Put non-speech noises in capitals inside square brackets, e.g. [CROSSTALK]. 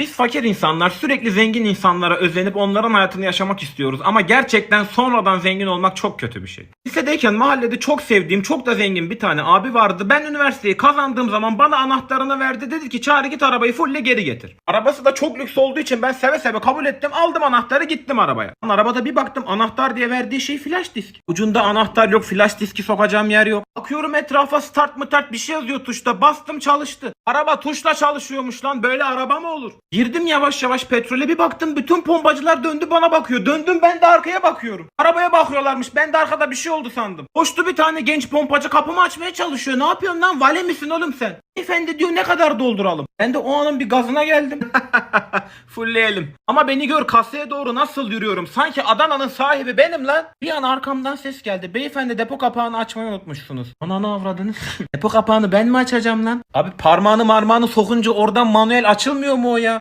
Biz fakir insanlar sürekli zengin insanlara özenip onların hayatını yaşamak istiyoruz ama gerçekten sonradan zengin olmak çok kötü bir şey. Lisedeyken mahallede çok sevdiğim çok da zengin bir tane abi vardı. Ben üniversiteyi kazandığım zaman bana anahtarını verdi. Dedi ki çağır git arabayı fulle geri getir. Arabası da çok lüks olduğu için ben seve seve kabul ettim. Aldım anahtarı gittim arabaya. Arabada bir baktım anahtar diye verdiği şey flash disk. Ucunda anahtar yok flash diski sokacağım yer yok. Bakıyorum etrafa start mı tart bir şey yazıyor tuşta. Bastım çalıştı. Araba tuşla çalışıyormuş lan. Böyle araba mı olur? Girdim yavaş yavaş petrole bir baktım. Bütün pompacılar döndü bana bakıyor. Döndüm ben de arkaya bakıyorum. Arabaya bakıyorlarmış. Ben de arkada bir şey oldu sandım. Koştu bir tane genç pompacı kapımı açmaya çalışıyor. Ne yapıyorsun lan? Vale misin oğlum sen? Efendi diyor ne kadar dolduralım? Ben de o anın bir gazına geldim. [LAUGHS] Fullleyelim. Ama beni gör kasaya doğru nasıl yürüyorum. Sanki Adana'nın sahibi benim lan. Bir an arkamdan ses geldi. Beyefendi depo kapağını açmayı unutmuşsunuz. Ananı avradınız. [LAUGHS] depo kapağını ben mi açacağım lan? Abi parmağını marmağını sokunca oradan manuel açılmıyor mu o ya?